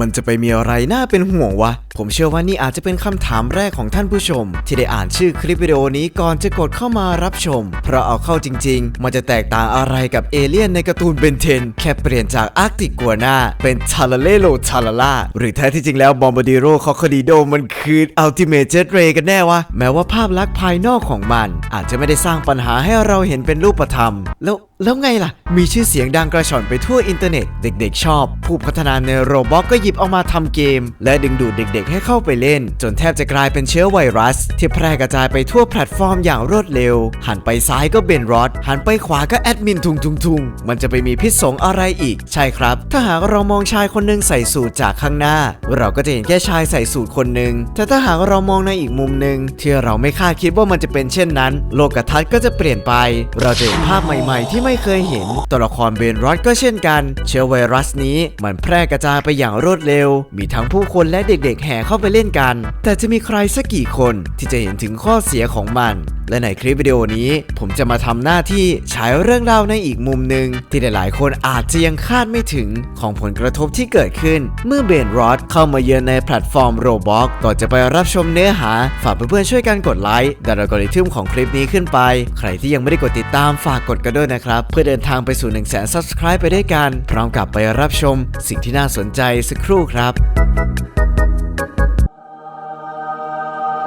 มันจะไปมีอะไรน่าเป็นห่วงวะ ผมเชื่อว่านี่อาจจะเป็นคำถามแรกของท่านผู้ชม ที่ได้อ่านชื่อคลิปวิดีโอนี้ก่อนจะกดเข้ามารับชม เพราะเอาเข้าจริง ๆ มันจะแตกต่างอะไรกับเอเลี่ยนในการ์ตูนเบนเทน แค่เปลี่ยนจากอาร์กติกกัวนาเป็นทาราเลโลทาราล่าหรือแท้ที่จริงแล้วบอมบดิโรคอคดีโดมันคืออัลติเม e เจ t เรกันแน่วะแม้ว่าภาพลักษณ์ภายนอกของมัน อาจจะไม่ได้สร้างปัญหาให้เราเห็นเป็นรูปธรรม แล้วแล้วไงล่ะ มีชื่อเสียงดังกระชอนไปทั่วอินเทอร์เน็ต เด็กๆ ชอบ ผู้พัฒนาในโรบอทก็หยิบเอามาทำเกม และดึงดูดเด็กๆ ให้เข้าไปเล่น จนแทบจะกลายเป็นเชื้อไวรัส ที่แพร่กระจายไปทั่วแพลตฟอร์มอย่างรวดเร็ว หันไปซ้ายก็เบนรอดหันไปขวาก็แอดมินทุงทุงทุงมันจะไปมีพิษสงอะไรอีก ใช่ครับ ถ้าหากเรามองชายคนหนึงใส่สูทจากข้างหน้า เราก็จะเห็นแค่ชายใส่สูทคนหนึ่งแต่ถ้าหากเรามองในอีกมุมหนึ่งที่เราไม่คาดคิดว่ามันจะเป็นเช่นนั้น โลกทัศน์ก็จะเปลี่ยนไป เราจะเห็นภาพใหม่ๆ ที่ไม่เคยเห็น ตัวละครเบนรอดก็เช่นกัน เชื้อไวรัสนี้มันแพร่กระจายไปอย่างรวดเร็ว มีทั้งผู้คนและเด็กๆแห่เข้าไปเล่นกัน แต่จะมีใครสักกี่คนที่จะเห็นถึงข้อเสียของมัน และในคลิปวิดีโอนี้ ผมจะมาทำหน้าที่ฉายเรื่องราวในอีกมุมหนึ่งที่หลายๆ คนอาจจะยังคาดไม่ถึงของผลกระทบที่เกิดขึ้น เมื่อเบนรอดเข้ามาเยือนในแพลตฟอร์มโรบ็อกก่อนจะไปรับชมเนื้อหา ฝากเพื่อนๆช่วยกันกดไลค์ดันอัลกอริทึมของคลิปนี้ขึ้นไป ใครที่ยังไม่ได้กดติดตามฝากกดกันด้วยนะครับ เพื่อเดินทางไปสู่ 1 0 0 0 0แสน Subscribe ไปด้วยกัน พร้อมกับไปรับชม สิ่งที่น่าสนใจสักครู่ครับ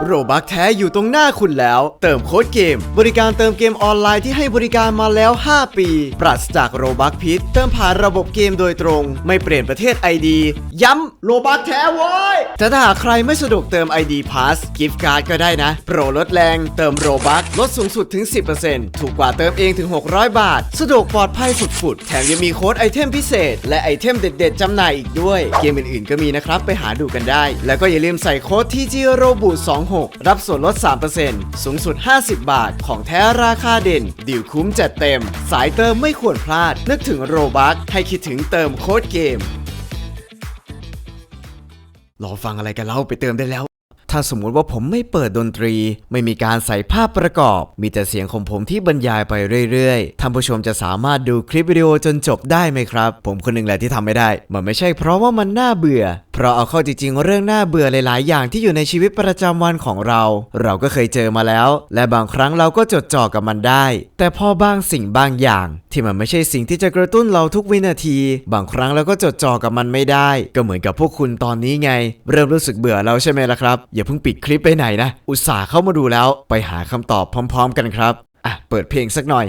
โรบักแท้อยู่ตรงหน้าคุณแล้ว เติมโค้ดเกม บริการเติมเกมออนไลน์ที่ให้บริการมาแล้ว 5 ปี ปราศจากโรบักพิษ เติมผ่านระบบเกมโดยตรง ไม่เปลี่ยนประเทศ ID ย้ำโรบักแท้ไว้จะถ้าหาใครไม่สะดวกเติม ID Pass กิฟต์การ์ดก็ได้นะ โปรลดแรง เติมโรบักลดสูงสุดถึง 10%ถูกกว่าเติมเองถึง 600 บาท สะดวกปลอดภัยสุดๆ แถมยังมีโค้ดไอเทมพิเศษ และไอเทมเด็ดๆจำหน่ายอีกด้วย เกมอื่นๆก็มีนะครับไปหาดูกันได้ แล้วก็อย่าลืมใส่โค้ดที่จีโรบูสอง6 รับส่วนลด 3%สูงสุด 50 บาท ของแท้ราคาเด่น ดิวคุ้มจัดเต็ม สายเติมไม่ควรพลาด นึกถึงโรบัคให้คิดถึงเติมโค้ดเกม รอฟังอะไรกันเล่าไปเติมได้แล้ว ถ้าสมมุติว่าผมไม่เปิดดนตรี ไม่มีการใส่ภาพประกอบ มีแต่เสียงของผมที่บรรยายไปเรื่อยๆท่านผู้ชมจะสามารถดูคลิปวิดีโอจนจบได้ไหมครับ ผมคนหนึ่งแหละที่ทำไม่ได้ มันไม่ใช่เพราะว่ามันน่าเบื่อ เพราะเอาเข้าจริงๆ เรื่องน่าเบื่อหลายๆ อย่างที่อยู่ในชีวิตประจำวันของเรา เราก็เคยเจอมาแล้ว และบางครั้งเราก็จดจ่อกับมันได้ แต่พอบางสิ่งบางอย่าง ที่มันไม่ใช่สิ่งที่จะกระตุ้นเราทุกวินาที บางครั้งเราก็จดจ่อกับมันไม่ได้ ก็เหมือนกับพวกคุณตอนนี้ไง เริ่มรู้สึกเบื่อแล้วใช่ไหมล่ะครับอย่าเพิ่งปิดคลิปไปไหนนะ อุตส่าห์เข้ามาดูแล้วไปหาคำตอบพร้อม ๆ กันครับ อะ เปิดเพลงสักหน่อย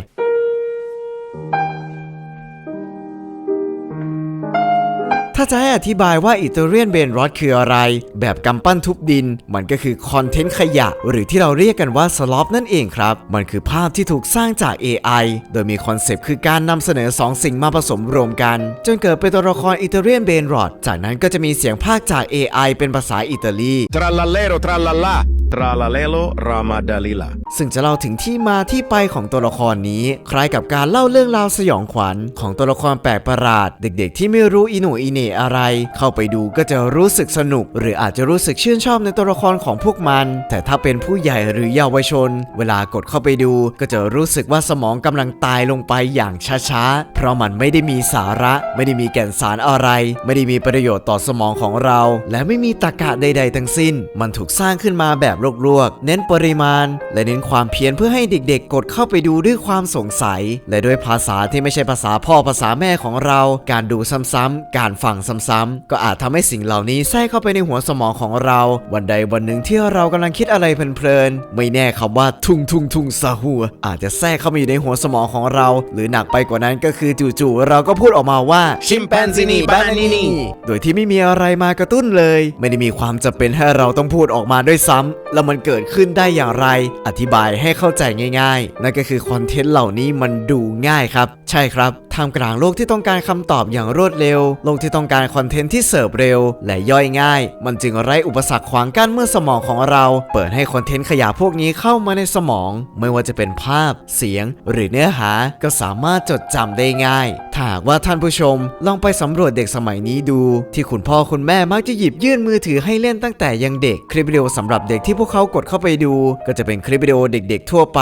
ถ้าจะให้อธิบายว่าอิตาเลียนเบนรอดคืออะไร แบบกำปั้นทุบดิน มันก็คือคอนเทนต์ขยะ หรือที่เราเรียกกันว่าสล็อปนั่นเองครับ มันคือภาพที่ถูกสร้างจาก AI โดยมีคอนเซปต์คือการนำเสนอ 2 สิ่งมาผสมรวมกัน จนเกิดเป็นตัวละครอิตาเลียนเบนรอดจากนั้นก็จะมีเสียงภาคจาก AI เป็นภาษาอิตาลี Trallallero trallallà, trallallelo ramadalila. ซึ่งจะเล่าถึงที่มาที่ไปของตัวละครนี้ คล้ายกับการเล่าเรื่องราวสยองขวัญของตัวละครแปลกประหลาด เด็กๆ ที่ไม่รู้อิหนูอิเหน่อะไร เข้าไปดูก็จะรู้สึกสนุก หรืออาจจะรู้สึกชื่นชอบในตัวละครของพวกมัน แต่ถ้าเป็นผู้ใหญ่หรือเยาวชน เวลากดเข้าไปดูก็จะรู้สึกว่าสมองกำลังตายลงไปอย่างช้าๆ เพราะมันไม่ได้มีสาระ ไม่ได้มีแก่นสารอะไร ไม่ได้มีประโยชน์ต่อสมองของเรา และไม่มีตรรกะใด ๆ ทั้งสิ้น มันถูกสร้างขึ้นมาแบบลวกๆ เน้นปริมาณ และเน้นความเพี้ยนเพื่อให้เด็กๆ กดเข้าไปดูด้วยความสงสัย และด้วยภาษาที่ไม่ใช่ภาษาพ่อภาษาแม่ของเรา การดูซ้ำๆ การฟังซ้ำๆก็อาจทำให้สิ่งเหล่านี้แทรกเข้าไปในหัวสมองของเรา วันใดวันหนึ่งที่เรากำลังคิดอะไรเพลินๆไม่แน่คำว่าทุ่งทุ่งทุ่งซาหัวอาจจะแทรกเข้ามาอยู่ในหัวสมองของเรา หรือหนักไปกว่านั้นก็คือจู่ๆเราก็พูดออกมาว่า Scimpanzini bananini. โดยที่ไม่มีอะไรมากระตุ้นเลย ไม่ได้มีความจำเป็นให้เราต้องพูดออกมาด้วยซ้ำแล้วมันเกิดขึ้นได้อย่างไร อธิบายให้เข้าใจง่ายๆ นั่นก็คือคอนเทนต์เหล่านี้มันดูง่ายครับ ใช่ครับ ท่ามกลางโลกที่ต้องการคำตอบอย่างรวดเร็ว โลกที่ต้องการคอนเทนต์ที่เสิร์ฟเร็ว และย่อยง่าย มันจึงไร้อุปสรรคขวางกั้นเมื่อสมองของเรา เปิดให้คอนเทนต์ขยะพวกนี้เข้ามาในสมอง ไม่ว่าจะเป็นภาพ เสียง หรือเนื้อหาก็สามารถจดจำได้ง่ายถ้าหากว่าท่านผู้ชมลองไปสำรวจเด็กสมัยนี้ดู ที่คุณพ่อคุณแม่มักจะหยิบยื่นมือถือให้เล่นตั้งแต่ยังเด็ก คลิปวิดีโอสำหรับเด็กที่พวกเขากดเข้าไปดู ก็จะเป็นคลิปวิดีโอเด็ก ๆ ทั่วไป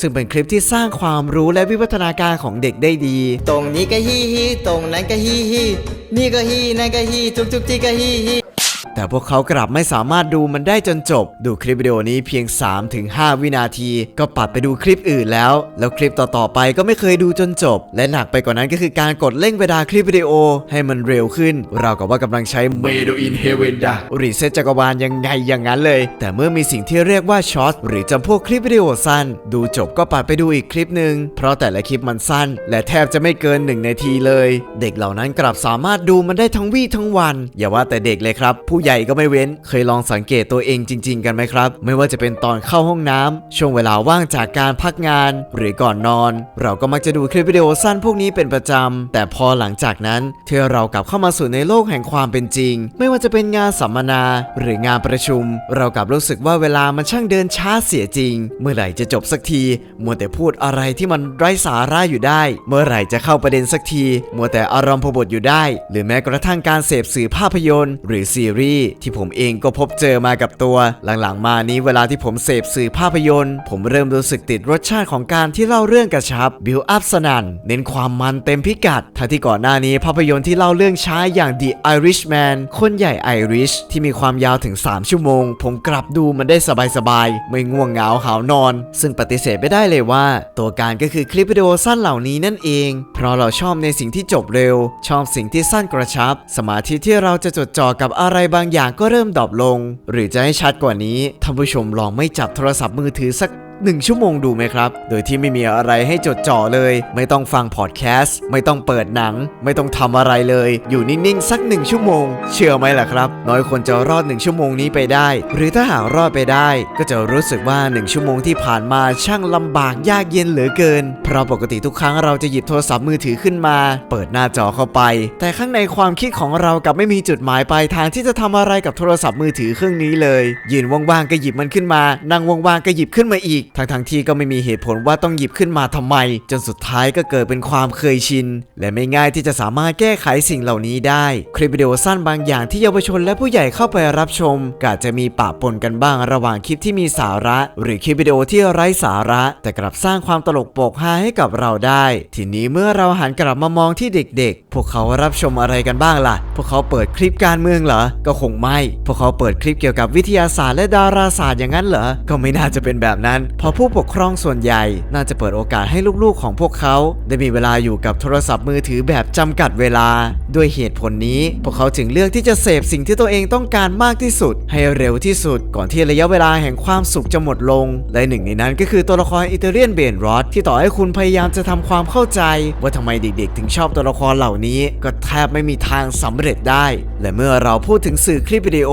ซึ่งเป็นคลิปที่สร้างความรู้และวิวัฒนาการของเด็กได้ดีตรงนี้ก็ฮีฮีตรงนั้นก็ฮีฮีนี่ก็ฮีนั่นก็ฮีทุกทุกที่ก็ฮีฮี แต่พวกเขากลับไม่สามารถดูมันได้จนจบ ดูคลิปวิดีโอนี้เพียง 3-5 วินาที ก็ปัดไปดูคลิปอื่นแล้ว แล้วคลิปต่อๆไปก็ไม่เคยดูจนจบ และหนักไปกว่านั้นก็คือการกดเร่งเวลาคลิปวิดีโอ ให้มันเร็วขึ้น เรากับว่ากำลังใช้เมโดอินเฮเวนดารีเซ็ตจักรวาลยังไงอย่างนั้นเลย แต่เมื่อมีสิ่งที่เรียกว่าช็อตหรือจำพวกคลิปวิดีโอสั้น ดูจบก็ปัดไปดูอีกคลิปหนึ่งเพราะแต่ละคลิปมันสั้น และแทบจะไม่เกิน1นาทีเลย เด็กเหล่านั้นกลับสามารถดูมันได้ทั้งวี่ทั้งวัน อย่าว่าแต่เด็กเลยครับผู้ใหญ่ใหญ่ก็ไม่เว้น เคยลองสังเกตตัวเองจริง ๆ กันไหมครับ ไม่ว่าจะเป็นตอนเข้าห้องน้ำช่วงเวลาว่างจากการพักงาน หรือก่อนนอน เราก็มักจะดูคลิปวิดีโอสั้นพวกนี้เป็นประจำ แต่พอหลังจากนั้นที่เรากลับเข้ามาสู่ในโลกแห่งความเป็นจริง ไม่ว่าจะเป็นงานสัมมนา หรืองานประชุม เรากลับรู้สึกว่าเวลามันช่างเดินช้าเสียจริง เมื่อไหร่จะจบสักที มัวแต่พูดอะไรที่มันไร้สาระอยู่ได้ เมื่อไหร่จะเข้าประเด็นสักที มัวแต่อารมณ์พบทอยู่ได้ หรือแม้กระทั่งการเสพสื่อภาพยนตร์ หรือซีรีส์ที่ผมเองก็พบเจอมากับตัว หลังๆ มานี้เวลาที่ผมเสพสื่อภาพยนตร์ ผมเริ่มรู้สึกติดรสชาติของการที่เล่าเรื่องกระชับ บิวอัพสนันเน้นความมันเต็มพิกัดทั้งที่ก่อนหน้านี้ภาพยนตร์ที่เล่าเรื่องช้าอย่าง The Irishman คนใหญ่ไอริชที่มีความยาวถึง 3 ชั่วโมง ผมกลับดูมันได้สบายๆไม่ง่วงเหงาหาวนอน ซึ่งปฏิเสธไม่ได้เลยว่า ตัวการก็คือคลิปวิดีโอสั้นเหล่านี้นั่นเอง เพราะเราชอบในสิ่งที่จบเร็ว ชอบสิ่งที่สั้นกระชับ สมาธิที่เราจะจดจ่อกับอะไรบางอย่างก็เริ่มดรอปลง หรือจะให้ชัดกว่านี้ท่านผู้ชมลองไม่จับโทรศัพท์มือถือสัก หนึ่งชั่วโมงดูไหมครับ โดยที่ไม่มีอะไรให้จดจ่อเลย ไม่ต้องฟังพอดแคสต์ ไม่ต้องเปิดหนัง ไม่ต้องทำอะไรเลย อยู่นิ่งๆ สักหนึ่งชั่วโมง เชื่อไหมล่ะครับ น้อยคนจะรอดหนึ่งชั่วโมงนี้ไปได้ หรือถ้าหากรอดไปได้ ก็จะรู้สึกว่าหนึ่งชั่วโมงที่ผ่านมาช่างลำบากยากเย็นเหลือเกิน เพราะปกติทุกครั้งเราจะหยิบโทรศัพท์มือถือขึ้นมา เปิดหน้าจอเข้าไป แต่ข้างในความคิดของเรากลับไม่มีจุดหมายปลายทางที่จะทำอะไรกับโทรศัพท์มือถือเครื่องนี้เลย ยืนว่างๆก็หยิบมันขึ้นมา นั่งว่างๆก็หยิบขึ้นมาอีกทั้งๆที่ก็ไม่มีเหตุผลว่าต้องหยิบขึ้นมาทำไม จนสุดท้ายก็เกิดเป็นความเคยชิน และไม่ง่ายที่จะสามารถแก้ไขสิ่งเหล่านี้ได้ คลิปวิดีโอสั้นบางอย่างที่เยาวชนและผู้ใหญ่เข้าไปรับชมก็อาจจะมีปะปนกันบ้างระหว่างคลิปที่มีสาระ หรือคลิปวิดีโอที่ไร้สาระ แต่กลับสร้างความตลกโปกฮาให้กับเราได้ ทีนี้เมื่อเราหันกลับมามองที่เด็ก ๆ พวกเขารับชมอะไรกันบ้างล่ะ พวกเขาเปิดคลิปการเมืองเหรอ ก็คงไม่ พวกเขาเปิดคลิปเกี่ยวกับวิทยาศาสตร์และดาราศาสตร์อย่างนั้นเหรอ ก็ไม่น่าจะเป็นแบบนั้นเพราะผู้ปกครองส่วนใหญ่น่าจะเปิดโอกาสให้ลูกๆของพวกเขา ได้มีเวลาอยู่กับโทรศัพท์มือถือแบบจำกัดเวลา ด้วยเหตุผลนี้ พวกเขาจึงเลือกที่จะเสพสิ่งที่ตัวเองต้องการมากที่สุด ให้เร็วที่สุด ก่อนที่ระยะเวลาแห่งความสุขจะหมดลง และหนึ่งในนั้นก็คือตัวละครอิตาเลียนเบนรอดที่ต่อให้คุณพยายามจะทำความเข้าใจ ว่าทำไมเด็กๆ ถึงชอบตัวละครเหล่านี้ ก็แทบไม่มีทางสำเร็จได้ และเมื่อเราพูดถึงสื่อคลิปวิดีโอ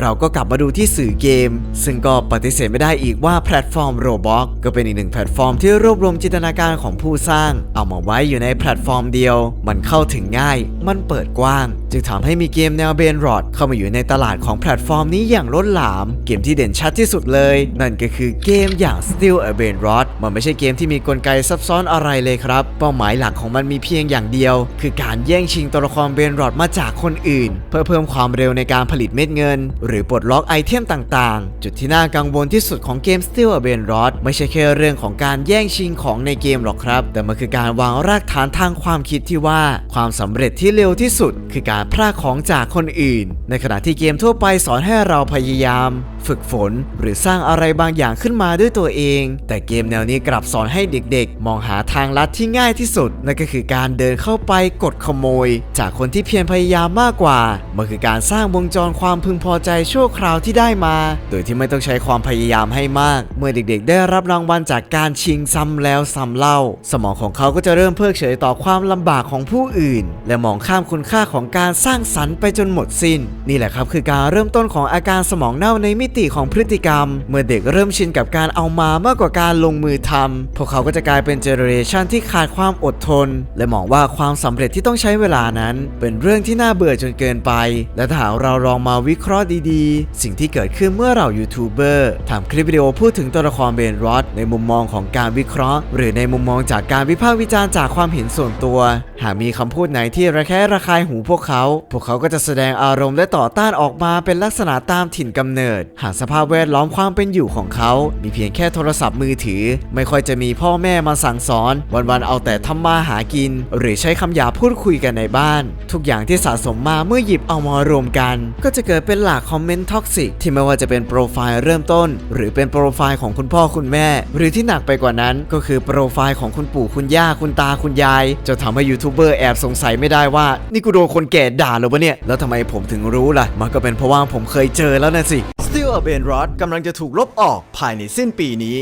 เราก็กลับมาดูที่สื่อเกม ซึ่งก็ปฏิเสธไม่ได้อีกว่าแพลตฟอร์ม Roblox ก็เป็นอีกหนึ่งแพลตฟอร์มที่รวบรวมจินตนาการของผู้สร้าง เอามาไว้อยู่ในแพลตฟอร์มเดียว มันเข้าถึงง่าย มันเปิดกว้าง จึงทำให้มีเกมแนวเบนรอดเข้ามาอยู่ในตลาดของแพลตฟอร์มนี้อย่างล้นหลาม เกมที่เด่นชัดที่สุดเลย นั่นก็คือเกมอย่าง Still a b a n r o d มันไม่ใช่เกมที่มีกลไกซับซ้อนอะไรเลยครับ เป้าหมายหลักของมันมีเพียงอย่างเดียว คือการแย่งชิงตัวละครเบนรอดมาจากคนอื่น เพื่อเพิ่มความเร็วในการผลิตเม็ดเงิน หรือปลดล็อกไอเทมต่างๆ จุดที่น่ากังวลที่สุดของเกม Still a b a n r o d ไม่ใช่แค่เรื่องของการแย่งชิงของในเกมหรอกครับ แต่มันคือการวางรากฐานทางความคิดที่ว่า ความสำเร็จที่เร็วที่สุด คือการพรากของจากคนอื่น ในขณะที่เกมทั่วไปสอนให้เราพยายาม ฝึกฝน หรือสร้างอะไรบางอย่างขึ้นมาด้วยตัวเอง แต่เกมแนวนี้กลับสอนให้เด็กๆ มองหาทางลัดที่ง่ายที่สุดนั่นก็คือการเดินเข้าไปกดขโมย จากคนที่เพียรพยายามมากกว่ามันคือการสร้างวงจรความพึงพอใจชั่วคราวที่ได้มา โดยที่ไม่ต้องใช้ความพยายามให้มาก เมื่อเด็กๆได้รับรางวัลจากการชิงซ้ำแล้วซ้ำเล่า สมองของเขาก็จะเริ่มเพิกเฉยต่อความลำบากของผู้อื่น และมองข้ามคุณค่าของการสร้างสรรค์ไปจนหมดสิ้น นี่แหละครับคือการเริ่มต้นของอาการสมองเน่าในมิติของพฤติกรรม เมื่อเด็กเริ่มชินกับการเอามามากกว่าการลงมือทำพวกเขาก็จะกลายเป็นเจเนอเรชันที่ขาดความอดทน และมองว่าความสำเร็จที่ต้องใช้เวลานั้น เป็นเรื่องที่น่าเบื่อจนเกินไป และถ้าเราลองมาวิเคราะห์ดีๆ สิ่งที่เกิดขึ้นเมื่อเรายูทูบเบอร์ทำคลิปวิดีโอพูดถึงตัวละครเบนรอดในมุมมองของการวิเคราะห์ หรือในมุมมองจากการวิพากษ์วิจารณ์จากความเห็นส่วนตัว หากมีคำพูดไหนที่ระแคะระคายหูพวกเขา พวกเขาก็จะแสดงอารมณ์และต่อต้านออกมาเป็นลักษณะตามถิ่นกำเนิด หากสภาพแวดล้อมความเป็นอยู่ของเขา มีเพียงแค่โทรศัพท์มือถือ ไม่ค่อยจะมีพ่อแม่มาสั่งสอน วันๆเอาแต่ทำมาหากิน หรือใช้คำหยาพูดดคุยกันในบ้าน ทุกอย่างที่สะสมมาเมื่อหยิบเอามารวมกัน ก็จะเกิดเป็นหลากคอมเมนต์ท็อกซิกที่ไม่ว่าจะเป็นโปรไฟล์เริ่มต้น หรือเป็นโปรไฟล์ของคุณพ่อคุณแม่ หรือที่หนักไปกว่านั้นก็คือโปรไฟล์ของคุณปู่คุณย่าคุณตาคุณยายจะทำให้ยูทูบเบอร์แอบสงสัยไม่ได้ว่า นี่กูโดนคนแก่ด่าเหรอวะเนี่ย แล้วทำไมผมถึงรู้ล่ะ มันก็เป็นเพราะว่าผมเคยเจอแล้วนะสิ Steel a b a n Rod กำลังจะถูกลบออกภายในสิ้นปีนี้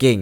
เก่ง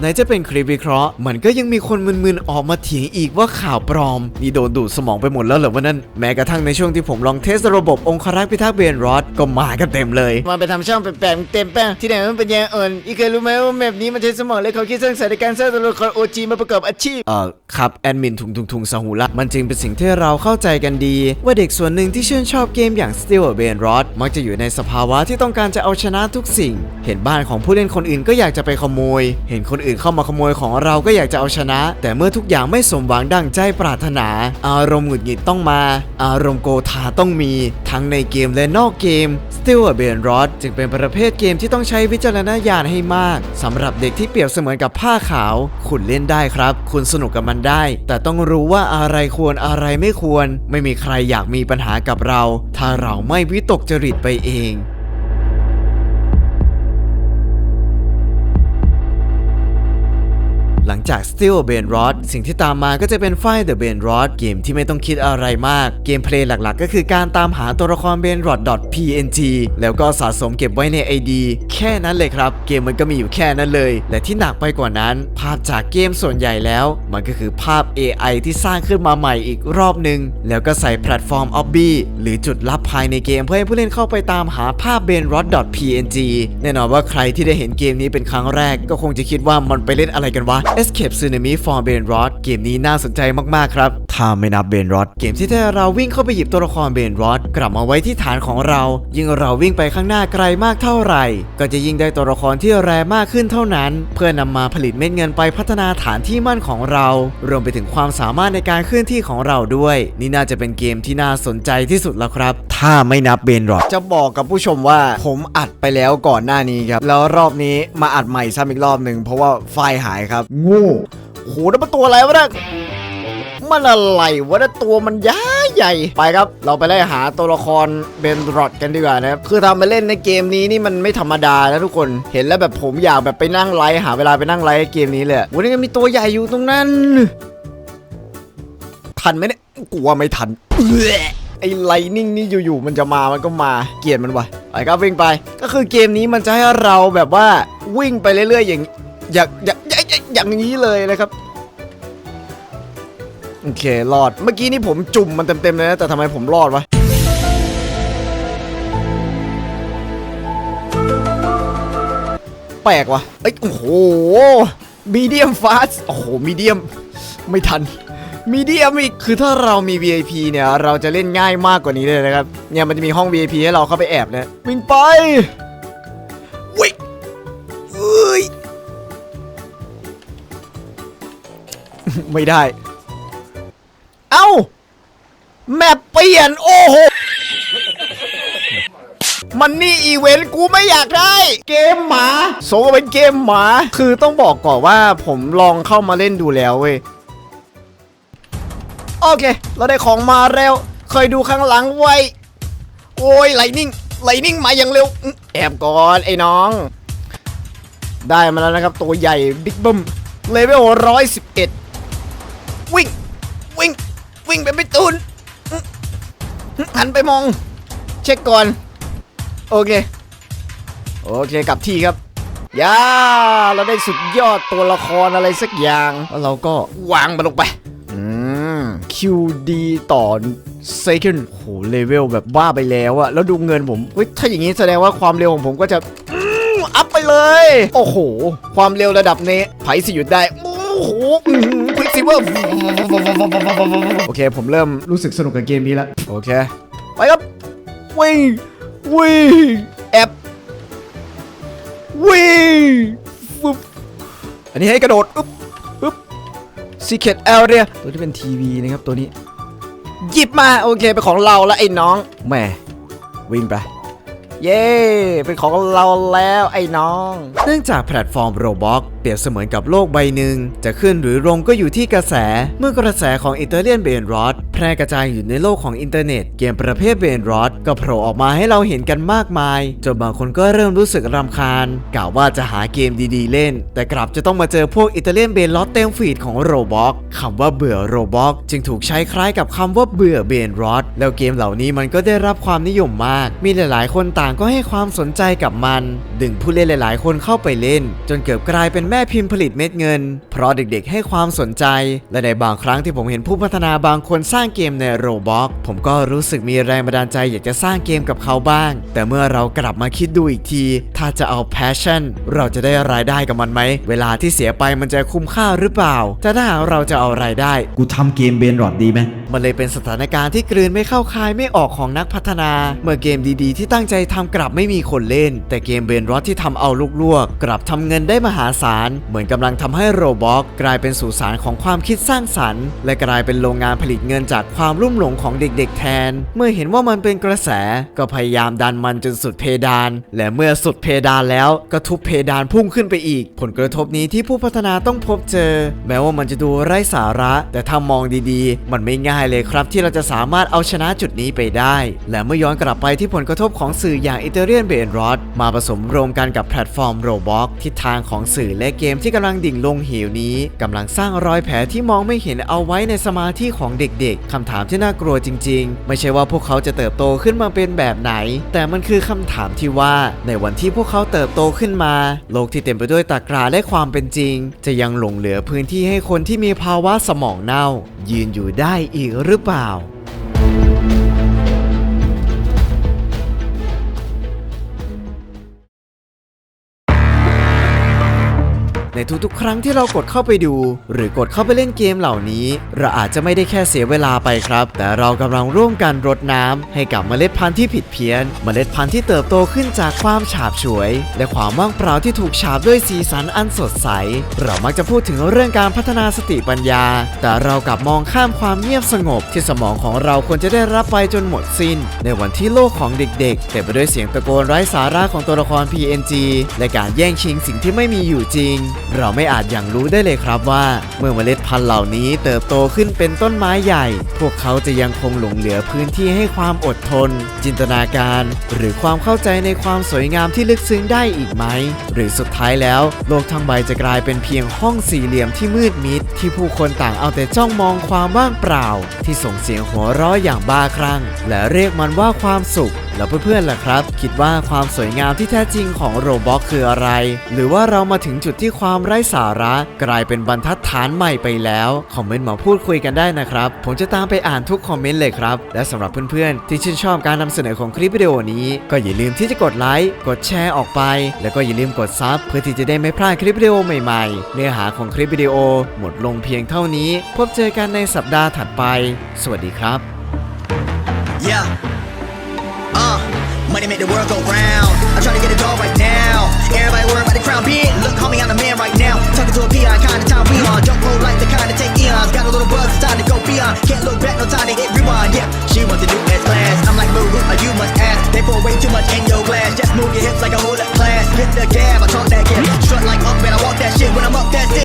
ไหนจะเป็นคลิปวิเคราะห์ มันก็ยังมีคนมึนๆออกมาเถียงอีกว่าข่าวปลอม นี่โดนดูดสมองไปหมดแล้วเหรอวะนั่นแม้กระทั่งในช่วงที่ผมลองเทสระบบองครักษ์พิทักษ์เบนรอดก็มากันเต็มเลยมาไปทำช่องแปลกๆเต็มแป้งที่ไหนมันเป็นแยงเอิญอีเคยรู้ไหมว่าแมปนี้มันใช้สมองและเขาคิดสร้างสรรค์ในการสร้างตัวละครโอจีมาประกอบอาชีพเอ่อครับแอดมินทุงทุงทุงสหูละมันจึงเป็นสิ่งที่เราเข้าใจกันดี ว่าเด็กส่วนหนึ่งที่ชื่นชอบเกมอย่าง Steel b a n r o d มักจะอยู่ในสภาวะที่ต้องการจะเอาชนะทุกสิ่ง เห็นบ้านของผู้เล่นคนอื่นก็อยากจะไปขโมย เห็นคนอื่นเข้ามาขโมยของเราก็อยากจะเอาชนะ แต่เมื่อทุกอย่างไม่สมหวังดังใจปรารถนา อารมณ์หงุดหงิดต้องมา อารมณ์โกธาต้องมี ทั้งในเกมและนอกเกม Still a b a n r o d จึงเป็นประเภทเกมที่ต้องใช้วิจารณญาณให้มากสำหรับเด็กที่เปรียบเสมือนกับผ้าขาว คุณเล่นได้ครับ คุณสนุกกับมันได้ แต่ต้องรู้ว่าอะไรควรอะไรไม่ควร ไม่มีใครอยากมีปัญหากับเรา ถ้าเราไม่วิตกจริตไปเอง หลังจาก Still b a n Rod สิ่งที่ตามมาก็จะเป็น Find the b a n Rod เกมที่ไม่ต้องคิดอะไรมาก เกมเพลย์หลักๆ ก็คือการตามหาตัวละคร b a n Rod .png แล้วก็สะสมเก็บไว้ใน ID แค่นั้นเลยครับ เกมมันก็มีอยู่แค่นั้นเลย และที่หนักไปกว่านั้น ภาพจากเกมส่วนใหญ่แล้ว มันก็คือภาพ AI ที่สร้างขึ้นมาใหม่อีกรอบหนึ่งแล้วก็ใส่แพลตฟอร์ม Obby หรือจุดลับภายในเกมเพื่อให้ผู้เล่นเข้าไปตามหาภาพ b a n Rod .png แน่นอนว่าใครที่ได้เห็นเกมนี้เป็นครั้งแรกก็คงจะคิดว่ามันไปเล่นอะไรกันวะ Escape Tsunami for b a n r o d เกมนี้น่าสนใจมาก ๆ ครับ ถ้าไม่นับเบนรอดเกมที่ถ้าเราวิ่งเข้าไปหยิบตัวละครเบนรอดกลับมาไว้ที่ฐานของเรา ยิ่งเราวิ่งไปข้างหน้าไกลมากเท่าไหร่ ก็จะยิ่งได้ตัวละครที่แรงมากขึ้นเท่านั้น เพื่อนำมาผลิตเม็ดเงินไปพัฒนาฐานที่มั่นของเรา รวมไปถึงความสามารถในการเคลื่อนที่ของเราด้วย นี่น่าจะเป็นเกมที่น่าสนใจที่สุดแล้วครับ ถ้าไม่นับเบนรอดจะบอกกับผู้ชมว่าผมอัดไปแล้วก่อนหน้านี้ครับแล้วรอบนี้มาอัดใหม่ซ้ำอีกรอบหนึ่งเพราะว่าไฟล์หายครับงูโหนั่นมันตัวอะไรวะเนี่ยมันอะไรวะเนี่ยตัวมันยาใหญ่ไปครับ เราไปไล่หาตัวละครเบนรอดกันดีกว่านะครับ คือทำมาเล่นในเกมนี้นี่มันไม่ธรรมดานะทุกคนเห็นแล้วแบบผมอยากแบบไปนั่งไลฟ์หาเวลาไปนั่งไลฟ์เกมนี้เลยวันนี้ก็มีตัวใหญ่อยู่ตรงนั้น ทันไหมเนี่ยกลัวไม่ทันไอ้ไลนิ่งนี่อยู่ๆมันจะมา มันก็มา เกียดมันวะไปครับวิ่งไป ก็คือเกมนี้มันจะให้เราแบบว่าวิ่งไปเรื่อยๆอย่าง อย่างอย่าง อย่างนี้เลยนะครับโอเครอดเมื่อกี้นี่ผมจุ่มมันเต็มๆเลยนะแต่ทำไมผมรอดวะแปลกวะเอ้ยโอ้โหมีเดียมฟาสโอ้โหมีเดียมไม่ทันมีเดียมอีกคือถ้าเรามี VIP เนี่ย เราจะเล่นง่ายมากกว่านี้เลยนะครับ เนี่ยมันจะมีห้อง VIP ให้เราเข้าไปแอบนะวิ่งไป ไม่ได้ เอ้า แมปเปลี่ยน โอ้โห มันนี่อีเวนต์กูไม่อยากได้ เกมหมาโซก็เป็นเกมหมา คือต้องบอกก่อนว่าผมลองเข้ามาเล่นดูแล้วเว้ย โอเค เราได้ของมาแล้วเคยดูข้างหลังไว้ โอ้ยไลนิ่งไลนิ่งมาอย่างเร็ว แอบก่อนไอ้น้อง ได้มาแล้วนะครับ ตัวใหญ่บิ๊กบึ้มเลเวลร้อยสิบเอ็ด วิ่ง วิ่ง วิ่งไปไม่ตูนหันไปมอง เช็คก่อน โอเค โอเคกลับที่ครับย่าเราได้สุดยอดตัวละครอะไรสักอย่าง แล้วเราก็วางมันลงไป อืม QD ต่อ second โหเลเวลแบบบ้าไปแล้วอะแล้วดูเงินผมเฮ้ยถ้าอย่างนี้แสดงว่าความเร็วของผมก็จะอัพไปเลย โอ้โห ความเร็วระดับนี้ไผสิหยุดได้ โอ้โห ซิเวอร์โอเค ผมเริ่มรู้สึกสนุกกับเกมนี้แล้ว โอเค ไปครับ วิ่ง วิ่ง แอบ วิ่งฟึบอันนี้ให้กระโดดอึ๊บอึ๊บ Secret Area ตัวที่เป็นทีวีนะครับตัวนี้ หยิบมา โอเค เป็นของเราแล้วไอ้น้อง แหม่วิ่งไปเย้ เป็นของเราแล้วไอ้น้อง เนื่องจากแพลตฟอร์ม Roblox เปรียบเสมือนกับโลกใบหนึ่ง จะขึ้นหรือลงก็อยู่ที่กระแส เมื่อกระแสของอิตาเลียนเบนรอดแพร่กระจายอยู่ในโลกของอินเทอร์เน็ต เกมประเภทเบนรอดก็โผล่ออกมาให้เราเห็นกันมากมาย จนบางคนก็เริ่มรู้สึกรำคาญกล่าวว่าจะหาเกมดีๆ เล่น แต่กลับจะต้องมาเจอพวกอิตาเลียนเบนรอดเต็มฟีดของโรบ็อกคำว่าเบื่อโรบ็อกจึงถูกใช้คล้ายกับคำว่าเบื่อเบนรอดแล้วเกมเหล่านี้มันก็ได้รับความนิยมมาก มีหลาย ๆ คนต่างก็ให้ความสนใจกับมัน ดึงผู้เล่นหลาย ๆ คนเข้าไปเล่น จนเกือบกลายเป็นแม่พิมพ์ผลิตเม็ดเงิน เพราะเด็กๆ ให้ความสนใจ และในบางครั้งที่ผมเห็นผู้พัฒนาบางคนสร้างเกมในโรบ็อกผมก็รู้สึกมีแรงบันดาลใจอยากจะสร้างเกมกับเขาบ้าง แต่เมื่อเรากลับมาคิดดูอีกที ถ้าจะเอา passion เราจะได้รายได้กับมันไหม เวลาที่เสียไปมันจะคุ้มค่าหรือเปล่า แต่ถ้าหากเราจะเอารายได้ กูทำเกมเบนรอดดีไหม มันเลยเป็นสถานการณ์ที่กลืนไม่เข้าคายไม่ออกของนักพัฒนา เมื่อเกมดีๆ ที่ตั้งใจทำกลับไม่มีคนเล่น แต่เกมเบนรอดที่ทำเอาลวกๆกลับทำเงินได้มหาศาลเหมือนกำลังทำให้โรบ็อกกลายเป็นสุสานของความคิดสร้างสรรค์ และกลายเป็นโรงงานผลิตเงินจากความรุ่มหลงของเด็กๆแทน เมื่อเห็นว่ามันเป็นกระแสก็พยายามดันมันจนสุดเพดาน และเมื่อสุดเพดานแล้วก็ทุบเพดานพุ่งขึ้นไปอีก ผลกระทบนี้ที่ผู้พัฒนาต้องพบเจอ แม้ว่ามันจะดูไร้สาระ แต่ถ้ามองดีๆ มันไม่ง่ายเลยครับ ที่เราจะสามารถเอาชนะจุดนี้ไปได้ และเมื่อย้อนกลับไปที่ผลกระทบของสื่ออย่างอิตาเลียนเบนรอดมาผสมรวมกันกับแพลตฟอร์มโรบ็อกทิศทางของสื่อและเกมที่กำลังดิ่งลงเหวนี้กำลังสร้างรอยแผลที่มองไม่เห็นเอาไว้ในสมาธิของเด็กๆคำถามที่น่ากลัวจริง ๆ ไม่ใช่ว่าพวกเขาจะเติบโตขึ้นมาเป็นแบบไหน แต่มันคือคำถามที่ว่า ในวันที่พวกเขาเติบโตขึ้นมา โลกที่เต็มไปด้วยตากราและความเป็นจริง จะยังหลงเหลือพื้นที่ให้คนที่มีภาวะสมองเน่า ยืนอยู่ได้อีกหรือเปล่า ในทุกๆ ครั้งที่เรากดเข้าไปดู หรือกดเข้าไปเล่นเกมเหล่านี้ เราอาจจะไม่ได้แค่เสียเวลาไปครับ แต่เรากำลังร่วมกันรดน้ำให้กับเมล็ดพันธุ์ที่ผิดเพี้ยน เมล็ดพันธุ์ที่เติบโตขึ้นจากความฉาบฉวย และความว่างเปล่าที่ถูกฉาบด้วยสีสันอันสดใส เรามักจะพูดถึงเรื่องการพัฒนาสติปัญญา แต่เรากลับมองข้ามความเงียบสงบ ที่สมองของเราควรจะได้รับไปจนหมดสิ้น ในวันที่โลกของเด็กๆเต็มไปด้วยเสียงตะโกนไร้สาระของตัวละคร PNG และการแย่งชิงสิ่งที่ไม่มีอยู่จริงเราไม่อาจอย่างรู้ได้เลยครับว่า เมื่อเมล็ดพันธุ์เหล่านี้เติบโตขึ้นเป็นต้นไม้ใหญ่ พวกเขาจะยังคงหลงเหลือพื้นที่ให้ความอดทน จินตนาการ หรือความเข้าใจในความสวยงามที่ลึกซึ้งได้อีกไหม หรือสุดท้ายแล้ว โลกทั้งใบจะกลายเป็นเพียงห้องสี่เหลี่ยมที่มืดมิด ที่ผู้คนต่างเอาแต่จ้องมองความว่างเปล่า ที่ส่งเสียงหัวเราะอย่างบ้าคลั่ง และเรียกมันว่าความสุขแล้วเพื่อนๆล่ะครับ คิดว่าความสวยงามที่แท้จริงของโรบ็อกคืออะไร หรือว่าเรามาถึงจุดที่ความความไร้สาระกลายเป็นบรรทัดฐานใหม่ไปแล้ว คอมเมนต์มาพูดคุยกันได้นะครับ ผมจะตามไปอ่านทุกคอมเมนต์เลยครับ และสำหรับเพื่อนๆ ที่ชื่นชอบการนำเสนอของคลิปวิดีโอนี้ ก็อย่าลืมที่จะกดไลค์กดแชร์ออกไป แล้วก็อย่าลืมกดซับเพื่อที่จะได้ไม่พลาดคลิปวิดีโอใหม่ๆ เนื้อหาของคลิปวิดีโอ หมดลงเพียงเท่านี้ พบเจอกันในสัปดาห์ถัดไป สวัสดีครับ Yeah. Uh, money make the world go round. I'm trying to get it all right. Everybody worried about the crown big. Look, call me on the man right now. Talking to a PI, kind of time we on. Don't roll like the kind of take eons. Got a little buzz, it's time to go beyond. Can't look back, no time to hit rewind. Yeah, she wants to do S class. I'm like, boo, are you must ask. They pour way too much in your glass. Just move your hips like a whole up class. Hit the gab, I talk that gap. Strut like up, and I walk that shit. When I'm up, that's it.